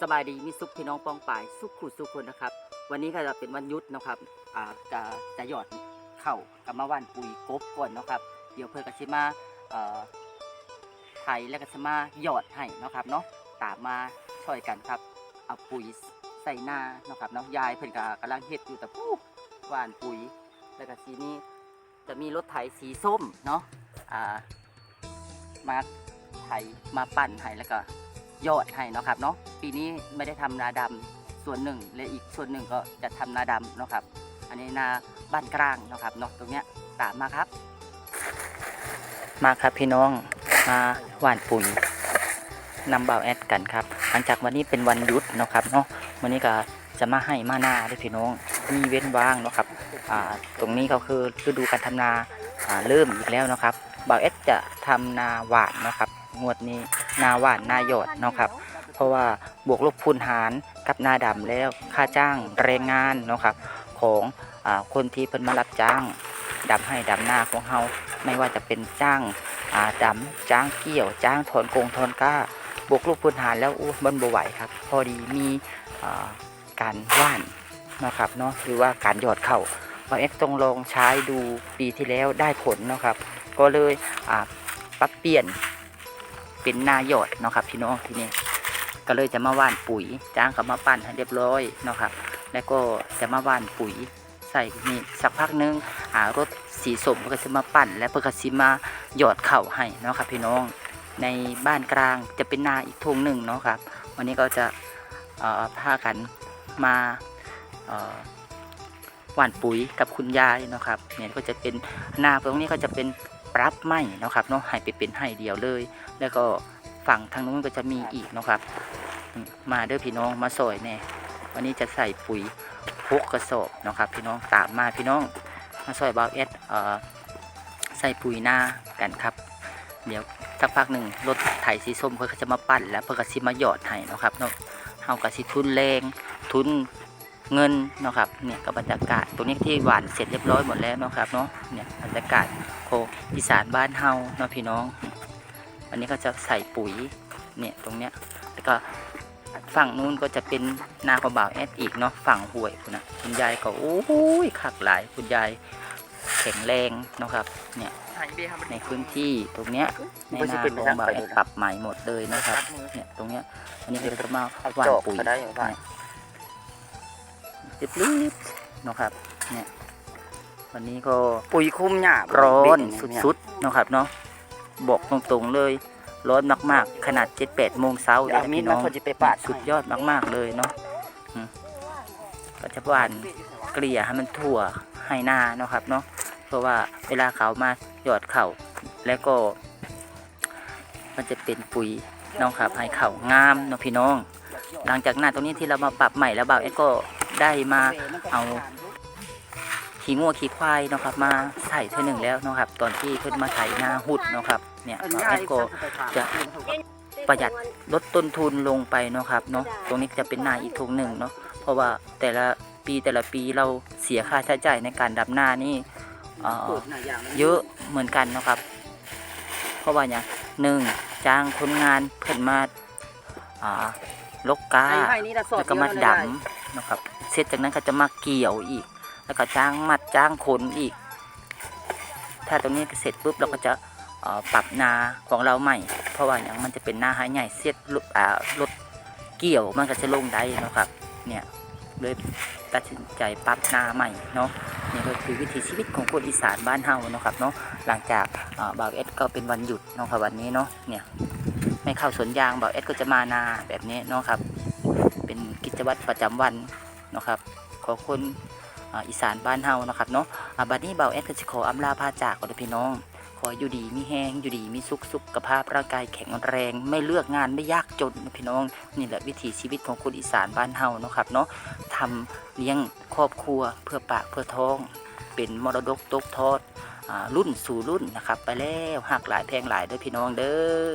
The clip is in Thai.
สบายดีมีสุขพี่น้องปองป่ายสุขขู่สุขคนนะครับ วันนี้ก็จะเป็นวันยุดเนะครับอ่าจะจะหยอดเข่ากับมาว่านปุ๋ยกบก่อนนะครับ เดี๋ยวเพื่อนก็ชิมาอ่อไถแล้วก็ชิมาหยอดให้นะครับเนาะตามมาช่วยกันครับ เอาปุ๋ยใส่หน้านะครับเนาะยายเพิ่นก็กำลังเฮ็ดอยู่แต่ปู้หว่านปุ๋ย แล้วก็สีนี้จะมีรถไถสีส้มเนาะอ่ามาไถมาปั่นให้แล้วก็ ยอดให้เนาะครับเนาะปีนี้ไม่ได้ทำนาดำส่วนหนึ่งและอีกส่วนหนึ่งก็จะทำนาดำเนาะครับ อันนี้นาบ้านกลางเนาะครับเนาะตรงเนี้ยตามมาครับ มาครับพี่น้องมาหว่านปุ๋ยนำเบาแอดกันครับ หลังจากวันนี้เป็นวันหยุดเนาะครับเนาะวันนี้ก็จะมาให้มาหนาด้วยพี่น้องมีเว้นว่างเนาะครับอ่าตรงนี้ก็คือฤดูการทำนาอ่าเริ่มอีกแล้วนะครับเบาแอดจะทำนาหวานนะครับงวดนี้ นาหวานนาหยอดเนาะครับ เพราะว่าบวกลบคูณหารกับนาดำแล้วค่าจ้างแรงงานเนาะครับของอคนที่เพิ่นมารับจ้างดำให้ดำหน้าของเฮาไม่ว่าจะเป็นจ้างอ่าดำจ้างเกี่ยว จ้างถอนกงถอนก้าบวกลบคูณหารแล้วอู้มันบ่ไหวครับ พอดีมีการว่านนะครับเนาะหรือว่าการหยอดเข่าบางเอ็กซ์ต้องลองใช้ดูปีที่แล้วได้ผลเนาะครับ ก็เลยปรับเปลี่ยน เป็นนาหยอดเนาะครับพี่น้องที่นี่ก็เลยจะมาว่านปุ๋ยจ้างเขามาปั่นให้เรียบร้อยเนาะครับแล้วก็จะมาว่านปุ๋ยใส่นี่สักพักนึงหารถสีส้มเพื่อก็จะมาปั่นและเพื่อก็สิมาหยอดเข่าให้เนาะครับพี่น้องในบ้านกลางจะเป็นนาอีกทงหนึ่งเนาะครับ วันนี้ก็จะพากันมาหว่านปุ๋ยกับคุณยายเนาะครับเนี่ยก็จะเป็นนาตรงนี้ก็จะเป็น ปรับไม้เนาะครับเนาะให้ไปเป็นให้เดียวเลย แล้วก็ฝั่งทางนู้นก็จะมีอีกเนาะครับ มาเด้อพี่น้องมาสอยแน่วันนี้จะใส่ปุ๋ยพกกระสอบเนาะครับพี่น้องตามมาพี่น้องมาซอยบาวเอสเอ่อใส่ปุ๋ยหน้ากันครับ เดี๋ยวสักพักหนึ่งรถไถสีส้มเขาจะมาปั่นแล้วเพื่อกสิมาหยอดให้เนาะครับเนาะเฮากระสิทุนแรงทุนเงินเนาะครับเนี่ยกับบรรยากาศตรงนี้ที่หวานเสร็จเรียบร้อยหมดแล้วเนาะครับเนาะเนี่ยบรรยากาศ โคอีสานบ้านเฮาเนาะพี่น้อง อันนี้ก็จะใส่ปุ๋ยเนี่ยตรงเนี้ยแล้วก็ฝั่งนู้นก็จะเป็นนาของบ่าวแอดอีกเนาะฝั่งห้วยคุณนะคุณยายก็โอ้ยขักหลายคุณยายแข็งแรงเนาะครับเนี่ยในพื้นที่ตรงเนี้ยในนาของบ่าวแอดปรับใหม่หมดเลยนะครับเนี่ยตรงเนี้ยอันนี้ก็จะมาหว่านปุ๋ยเนี่ยรีบๆเนาะครับเนี่ย วันนี้ก็ปุ๋ยคุ้มหยาบร้อนสุดๆเนาะครับเนาะบอกตรงๆเลยร้อนมากๆ ขนาด7-8โมงเช้าๆเลยเอาครับมีดพี่มาน้องพอจะไปปาดสุดยอดมากๆเลยเนาะอืมก็จะหว่านเกลี่ยให้มันทั่วให้หน้าเนาะครับเนาะเพราะว่าเวลาเขามาหยอดเข่าแล้วก็ มันจะเป็นปุ๋ยเน้องครับให้เข่างามเนาะพี่น้อง หลังจากนั้นตรงนี้ที่เรามาปรับใหม่แล้วบ่าวเอ็ดก็ได้มาเอา ขี้งัวขี้ควายเนาะครับมาใส่เท่าหนึ่งแล้วเนาะครับ ตอนที่เพิ่นมาไถนาหุดเนาะครับเนี่ยบ่าวแอดก็จะประหยัดลดต้นทุนลงไปเนาะครับเนาะตรงนี้จะเป็นนาอีกทงหนึ่งเนาะเพราะว่าแต่ละปีแต่ละปีเราเสียค่าใช้จ่ายในการดำนานี่เอ่อเยอะเหมือนกันเนาะครับ เพราะว่าอย่างหนึ่งจ้างคนงานเพิ่นมาอ่าลกกาแล้วก็มาดำนะครับ เสร็จจากนั้นก็จะมาเกี่ยวอีก แล้วก็จ้างมัดจ้างขนอีก ถ้าตรงนี้เสร็จปุ๊บเราก็จะปรับนาของเราใหม่ เพราะว่าอย่างมันจะเป็นนาหายใหญ่เสร็จรถอ่ารถเกี่ยวมันก็จะลงได้นะครับ เนี่ยเลยตัดสินใจปรับนาใหม่เนาะนี่ก็คือวิถีชีวิตของคนอีสานบ้านเฮาเนาะครับเนาะหลังจากเอ่าวเอสก็เป็นวันหยุดเนาะครับวันนี้เนาะเนี่ยไม่เข้าสวนยางบ่าวเอสก็จะมานาแบบนี้เนาะครับ เป็นกิจวัตรประจำวันเนาะครับ ขอคน อีสานบ้านเฮานะครับเนาะอ่าบัดนี้เบาแอดก็จะขออำลาพาจากก่อนเด้อพี่น้อง ขออยู่ดีมีแห้งอยู่ดีมีสุขสุขภาพร่างกายแข็งแรง ไม่เลือกงานไม่ยากจนพี่น้อง นี่แหละวิถีชีวิตของคนอีสานบ้านเฮาเนาะครับเนาะทำเลี้ยงครอบครัวเพื่อปากเพื่อท้อง เป็นมรดกตกทอดรุ่นสู่รุ่นนะครับ ไปแล้วหักหลายแพงหลายเด้อพี่น้องเด้อ